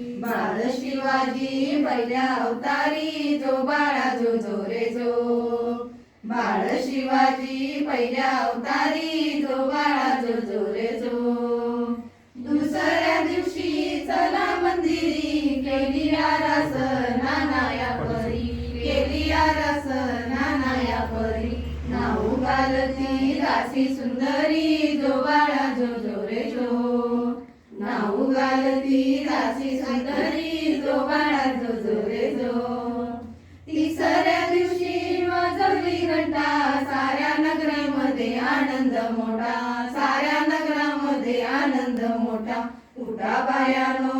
बाळ शिवाजी पहिल्या अवतारी जो बाळा जो जो रे जो. बाळ शिवाजी पहिल्या अवतारी जो बाळा जो जो रे जो. दुसऱ्या दिवशी चला मंदिरी केली आरास नानाया परी केली आरास नानाया परी. नाऊ घालती दासी सुंदरी दासी सुंदरी जो बाळा जो जो रे जो. तिसऱ्या दिवशी वाजवली घंटा साऱ्या नगरामध्ये आनंद मोठा साऱ्या नगरामध्ये आनंद मोठा. उठा बायानो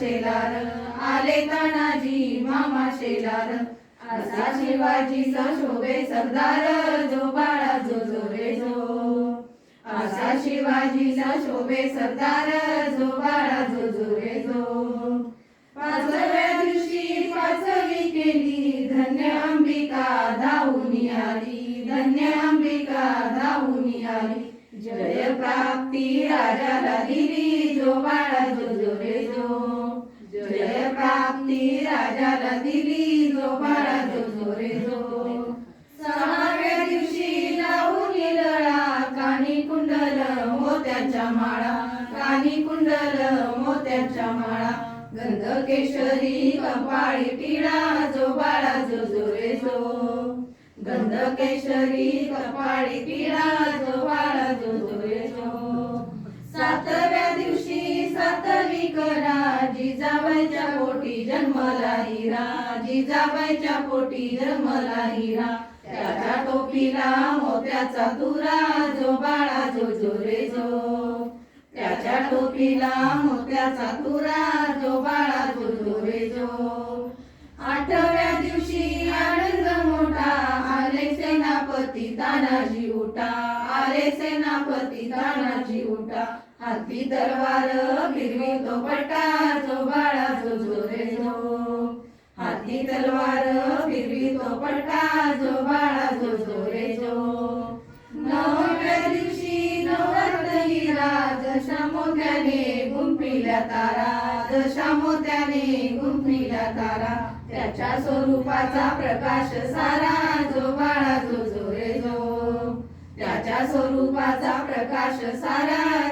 शेलार. आले तानाजी मामा शेलार. असा शिवाजीचा शोभे सरदार. जो बाळा जो जो रे जो. असा शिवाजीचा शोभे सरदार. जो बाळा जो जो रे जो. पाचव्या दिवशी पाचवी केली धन्य अंबिका धावून आली. धन्य अंबिका धावून आली. जय प्राप्ती राजाला दिली जो बाळा जो जो राजाला दिली जो बाळा जो जो रे जो. सहाव्या दिवशी लावून लळा कानी कुंडल मोत्याच्या माळा कानी कुंडल मोत्याच्या माळा. गंध केशरी कपाळी टिळा जो बाळा जो जो रे जो. गंध केशरी कपाळी टिळा जो बाळा जो जो रे जो. सातव्या दिवशी सातवी कर जिजाबाईच्या पोटी जन्मला हिरा जिजाबाईच्या पोटी जन्मला हिरा त्याच्या टोपीला मोत्याचा तुरा जो बाळा जो जो रे जो. त्याच्या टोपीला मोत्याचा तुरा जो बाळा जो जो रे जो. आठव्या दिवशी आनंद मोठा आले सेनापती तानाजी उठा. आले सेनापती तानाजी हाती तलवार फिरवी तो पट्टा जो बाळा जो जोरे जो हाती तलवार फिरवी तो पट्टा जो बाळा जो जोरे जो नवव्या दिवशी नवरत्न हिरा जशा मोत्याने गुंफिल्या तारा जशा मोत्याने गुंफिल्या तारा. त्याच्या स्वरूपाचा प्रकाश सारा जो बाळा जो जोरे जो त्याच्या स्वरूपाचा प्रकाश सारा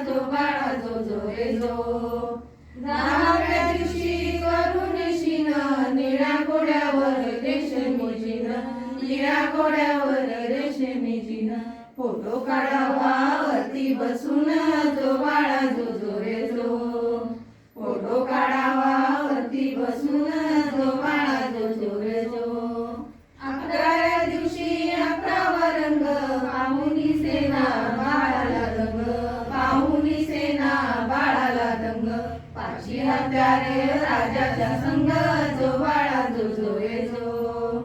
फोटो काढावा वरती बसून तो हत्यारे राजाचा संग जो बाळा जो जो जो.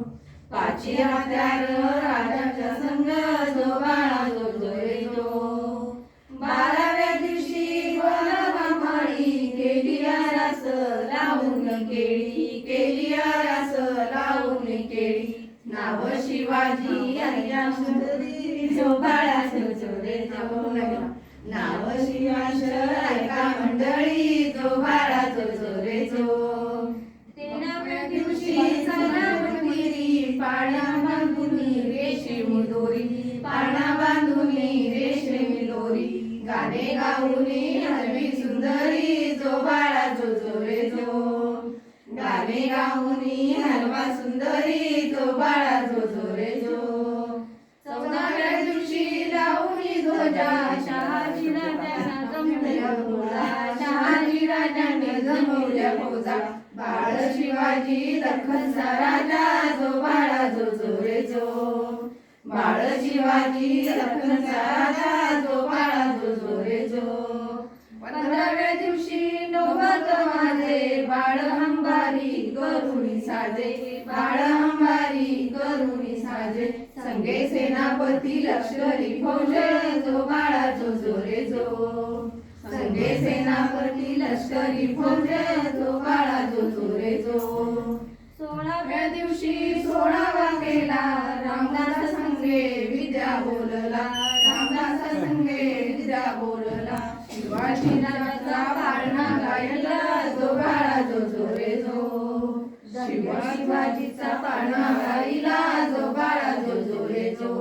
पाची हत्यार राजाचा संग जो बाळा जो जो जो. बाराव्या दिवशी गोलाबा केली आरास लावून केळी केली आरास लावून केळी नाव शिवाजी आणि सुंदरी जो बाळा जो जो रे जो. नाव शिवाश ऐका मंडळी जो बाळा जो जो रे जो तेराव्या दिवशी चला मंदिरी पाळणा बांधुनी रेशीम दोरी पाळणा बांधुनी रेशीम दोरी गाणे गाऊनी हलवी सुंदरी जो बाळा जो जो जो गाणे गाऊनी हलवा सुंदरी जो बाळा जो जो जो चौदाव्या दिवशी लावणी ध्वजा शहा शिवाजी दखनचा राजा जो बाळा जो जो रे जो बाळ शिवाजी दखनचा राजा जो बाळा जो जो रे जो पंधराव्या दिवशी नोबत माझे बाळ हंबारी करुणी साजे. बाळ हंबारी करुणी साजे. संगे सेनापती लष्करी फौज जो बाळा जो जो रे जो संगे सेनापती लष्करी फौज जो बाळा जो चोरे रे जो सोळाव्या दिवशी सोळावा केला रामदास संगे विद्या बोलला. रामदास संगे विद्या बोलला. शिवाजी राजा पाळणा गायला जो काळा जो चोरे जो शिवा शिवाजीचा पाळणा गायला जो काळा जो जो रे जो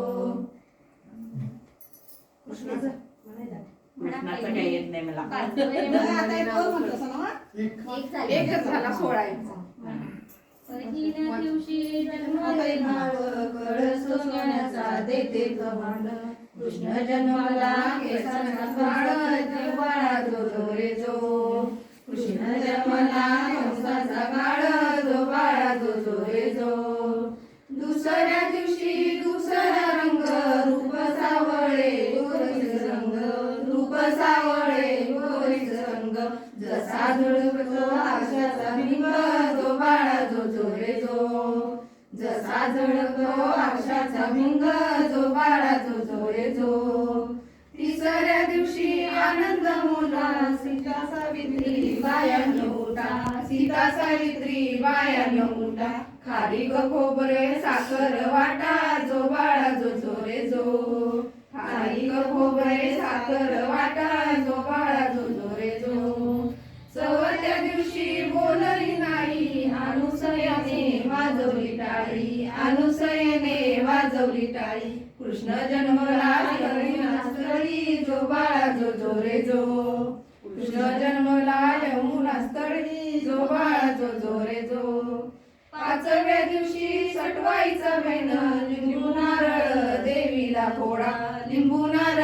कृष्णाचं कृष्णाचं काही येत नाही मला. आता येतो म्हणतो असं ना? एकच झाला सोळा यांचा पहिल्या दिवशी जन्मले भाव कळस सोन्याचा देते गव्हाण कृष्ण जन्माला केसाचा काळ बाळा जो जो रे जो. कृष्ण जन्माला कंसाचा काळ जो बाळा जो जो रे जो. दुसऱ्या दिवशी झळकतो आकाशाचा भिंग जो बाळा जो जो रे जो. तिसऱ्या दिवशी आनंद मुला सीता सावित्री बाया उठा सीता सावित्री बाया उठा खारी ग खोबरे साखर वाटा वाजवली टाळी कृष्ण जन्मला स्थळी जो बाळा जो जो रे जो. कृष्ण जन्मला यमुना स्थळी जो बाळा जो जो रे जो. पाचव्या दिवशी सटवाईचा मेन लिंबू नारळ देवीला फोडा लिंबू नारळ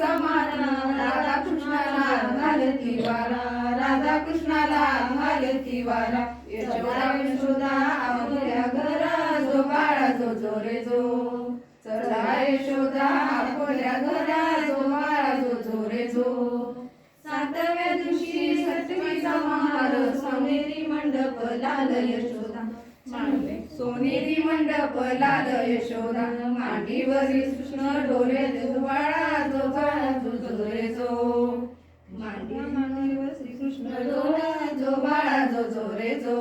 राधा कृष्णाला घालती वारा. राधा कृष्णाला घालती वारा यशोदा यशोदा आपल्या घरा जो बाळा जो जो रे जो. चला यशोदा आपल्या घरा जो बाळा जो जो रे जो. सातव्या दिवशी सटवीचा महार सोनेरी मंडप लाल यशोदा. मांडवे सोनेरी मंडप लाल यशोदा मांडीवरील कृष्ण डोले जो बाळा जो बाळा जो जो रे जो मांडी मांडीवर श्रीकृष्ण डोला जो बाळा जो जो रे जो